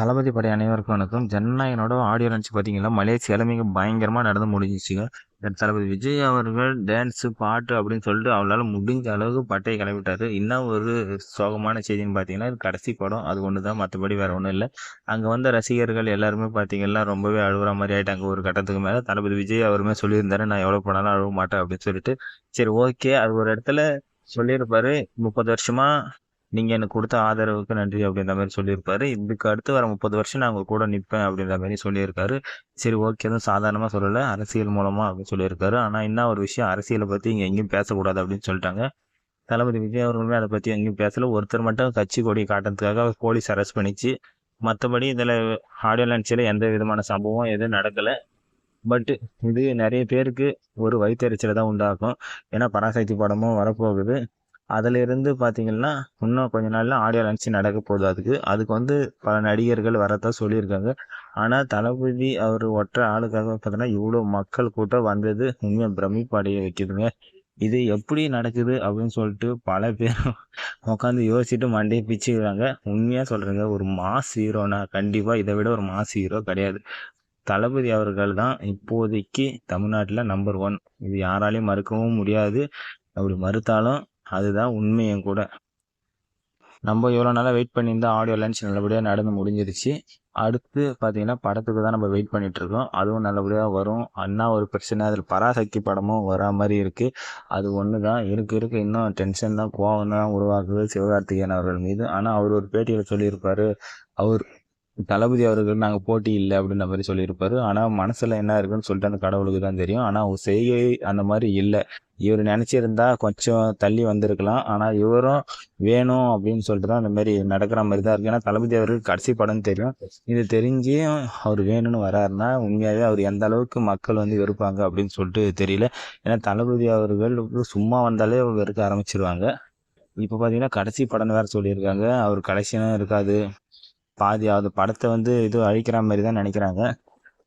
தளபதி படை அனைவருக்கும் வணக்கம். ஜனநாயகனோட ஆடியோ லான்ச் பார்த்தீங்கன்னா மலேசியாவில் மிக பயங்கரமாக நடந்து முடிஞ்சிச்சுங்க. தளபதி விஜய் அவர்கள் டான்ஸு பாட்டு அப்படின்னு சொல்லிட்டு அவளால் முடிஞ்ச அளவுக்கு பட்டையை கிளம்பிட்டாரு. இன்னும் ஒரு சோகமான செய்தின்னு பார்த்தீங்கன்னா இது கடைசி படம். அது ஒன்று தான் மற்றபடி வேறு ஒன்றும் இல்லை. அங்கே வந்த ரசிகர்கள் எல்லாருமே பார்த்தீங்கன்னா ரொம்பவே அழுகுற மாதிரி ஆகிட்டாங்க ஒரு கட்டத்துக்கு மேலே தளபதி விஜய் அவருமே சொல்லியிருந்தாரு நான் எவ்வளோ போனாலும் அழுக மாட்டேன் அப்படின்னு சொல்லிட்டு. சரி ஓகே அது ஒரு இடத்துல சொல்லியிருப்பாரு. முப்பது வருஷமாக நீங்கள் எனக்கு கொடுத்த ஆதரவுக்கு நன்றி அப்படின்ற மாதிரி சொல்லியிருப்பாரு. இதுக்கு அடுத்து வர முப்பது வருஷம் நான் உங்கள் கூட நிற்பேன் அப்படின்ற மாதிரி சொல்லியிருக்காரு. சரி ஓகே. எதுவும் சாதாரணமாக சொல்லலை. அரசியல் மூலமாக அப்படின்னு சொல்லியிருக்காரு. ஆனால் என்ன ஒரு விஷயம் அரசியலை பற்றி இங்கே எங்கேயும் பேசக்கூடாது அப்படின்னு சொல்லிட்டாங்க. தளபதி விஜய் அவர்களுமே அதை பற்றி எங்கேயும் பேசலை. ஒருத்தர் மட்டும் கட்சி கொடி காட்டுறதுக்காக போலீஸ் அரெஸ்ட் பண்ணிச்சு. மற்றபடி இதில் ஆடியோ லான்ச்சில் எந்த விதமான சம்பவம் எதுவும் நடக்கலை. பட் இது நிறைய பேருக்கு ஒரு வயிற்றுச்சலை தான் உண்டாகும் ஏன்னா பராசக்தி படமும் வரப்போகுது. அதிலிருந்து பார்த்தீங்கன்னா இன்னும் கொஞ்ச நாளில் ஆடியோ லான்ச் நடக்க போகுது அதுக்கு. அதுக்கு வந்து பல நடிகர்கள் வரத்தான் சொல்லியிருக்காங்க. ஆனால் தளபதி அவர் ஒற்றை ஆளுக்காக பார்த்தோன்னா இவ்வளோ மக்கள் கூட்டம் வந்தது. உண்மையாக பிரமிப்படைய வைக்குதுங்க. இது எப்படி நடக்குது அப்படின்னு சொல்லிட்டு பல பேர் உட்காந்து யோசிச்சுட்டு மண்டையை பிச்சுக்கிறாங்க. உண்மையாக சொல்கிறேங்க ஒரு மாஸ் ஹீரோனா கண்டிப்பாக இதை விட ஒரு மாஸ் ஹீரோ கிடையாது. தளபதி அவர்கள் தான் இப்போதைக்கு தமிழ்நாட்டில் நம்பர் ஒன் இது யாராலையும் மறுக்கவும் முடியாது. அப்படி மறுத்தாலும் அதுதான் உண்மையும் கூட. நம்ம இவ்வளோ நாளாக வெயிட் பண்ணியிருந்த ஆடியோ லான்ச் நல்லபடியாக நடந்து முடிஞ்சிருச்சு. அடுத்து பார்த்தீங்கன்னா படத்துக்கு தான் நம்ம வெயிட் பண்ணிகிட்ருக்கோம் அதுவும் நல்லபடியாக வரும். அண்ணா ஒரு பிரச்சனை அதில் பராசக்தி படமும் வரா மாதிரி இருக்குது அது ஒன்று தான் இருக்க இருக்க. இன்னும் டென்ஷன் தான் கோவம் தான் உருவாக்குது சிவகார்த்திகேயன் அவர்கள் மீது. ஆனால் அவர் ஒரு பேட்டியில் சொல்லியிருப்பார் அவர் தளபதி அவர்கள் நாங்கள் போட்டி இல்லை அப்படின்ற மாதிரி சொல்லியிருப்பாரு. ஆனால் மனசில் என்ன இருக்குன்னு சொல்லிட்டு அந்த கடவுளுக்கு தான் தெரியும். ஆனால் அவர் செய்கை அந்த மாதிரி இல்லை. இவர் நினச்சிருந்தா கொஞ்சம் தள்ளி வந்திருக்கலாம். ஆனால் இவரும் வேணும் அப்படின்னு சொல்லிட்டு தான் இந்த மாதிரி நடக்கிற மாதிரி தான் இருக்குது ஏன்னா தளபதி அவருக்கு கடைசி படம்னு தெரியும். இது தெரிஞ்சும் அவர் வேணும்னு வராருன்னா உண்மையாகவே அவர் எந்த அளவுக்கு மக்கள் வந்து வெறுப்பாங்க அப்படின்னு சொல்லிட்டு தெரியல. ஏன்னா தளபதி அவர்கள் சும்மா வந்தாலே வெறுக்க ஆரம்பிச்சிருவாங்க. இப்போ பார்த்தீங்கன்னா கடைசி படம் வேறு சொல்லியிருக்காங்க. அவர் கடைசியும் இருக்காது. பாதி அது படத்தை வந்து இது அழிக்கிற மாதிரி தான் நினைக்கிறாங்க.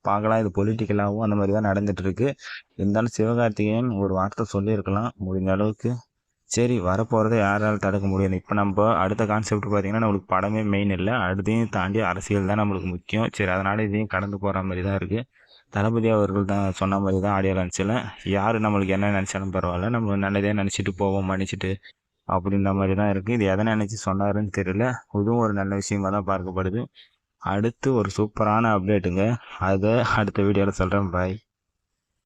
பார்க்கலாம். இது பொலிட்டிக்கலாகவும் அந்த மாதிரி தான் நடந்துகிட்ருக்கு இருந்தாலும் சிவகார்த்திகேயன் ஒரு வார்த்தை சொல்லியிருக்கலாம். முடிஞ்ச அளவுக்கு. சரி வரப்போகிறத யாரால் தடுக்க முடியாது இப்போ நம்ம அடுத்த கான்செப்ட் பார்த்திங்கன்னா நம்மளுக்கு படமே மெயின் இல்லை. அடுத்தையும் தாண்டி அரசியல் தான் நம்மளுக்கு முக்கியம். சரி அதனால் இதையும் கடந்து போகிற மாதிரி தான் இருக்குது தளபதி அவர்கள் தான் சொன்ன மாதிரி தான் ஆடியோ நினச்சில யார் நம்மளுக்கு என்ன நினச்சாலும் பரவாயில்ல. நம்ம நல்லதே நினச்சிட்டு போவோம் மன்னிச்சிட்டு அப்படின்ற மாதிரி தான் இருக்குது இது எதை நினச்சி சொன்னாருன்னு தெரியல. இதுவும் ஒரு நல்ல விஷயமா தான் பார்க்கப்படுது. அடுத்து ஒரு சூப்பரான அப்டேட்டுங்க அதை அடுத்த வீடியோவில் சொல்கிறேன் பாய்